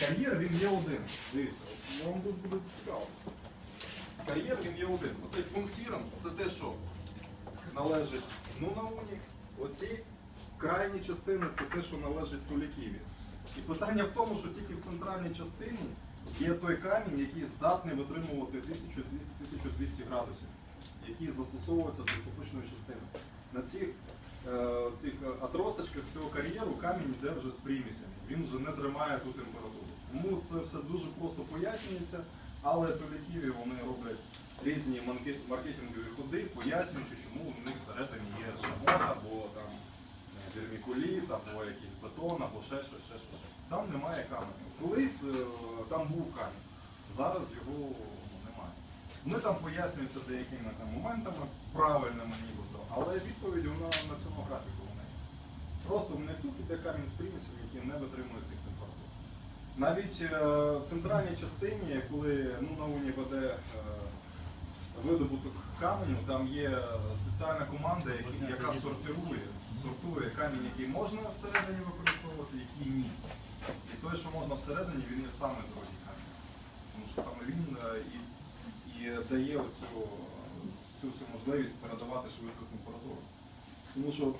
Кар'єр він є один. Дивіться, вам тут буде цікаво. Кар'єр він є один. Оцей пунктіром це те, що належить ну на уні. Оці крайні частини це те, що належить Туляківі. І питання в тому, що тільки в центральній частині є той камінь, який здатний витримувати 1200 градусів, який застосовується до поточної частини. На е, цих е, отросточках цього кар'єру камінь йде вже з примісями. Він вже не тримає ту температуру. Тому це все дуже просто пояснюється, але Туляківі вони роблять різні маркетингові ходи, пояснюючи, чому в них всередині є шамот або там е, вермікуліт, або якийсь бетон, або ще щось, ще щось. Там немає каменю. Колись е, там був камінь, зараз його ну, немає. Вони там пояснюються деякими там моментами, правильними нібито, але відповідь вона на цьому графіку в неї. Просто в них тут іде камінь з примісями, які не витримують цих температур. Навіть е, в центральній частині, коли ну, на уні веде е, видобуток каменю, там є спеціальна команда, яка сортирує, сортує камінь, який можна всередині використовувати, який ні. І той, що можна всередині, він є саме дорогий камінь. Тому що саме він е, і, і дає оцю, цю всю можливість передавати швидку температуру. Тому що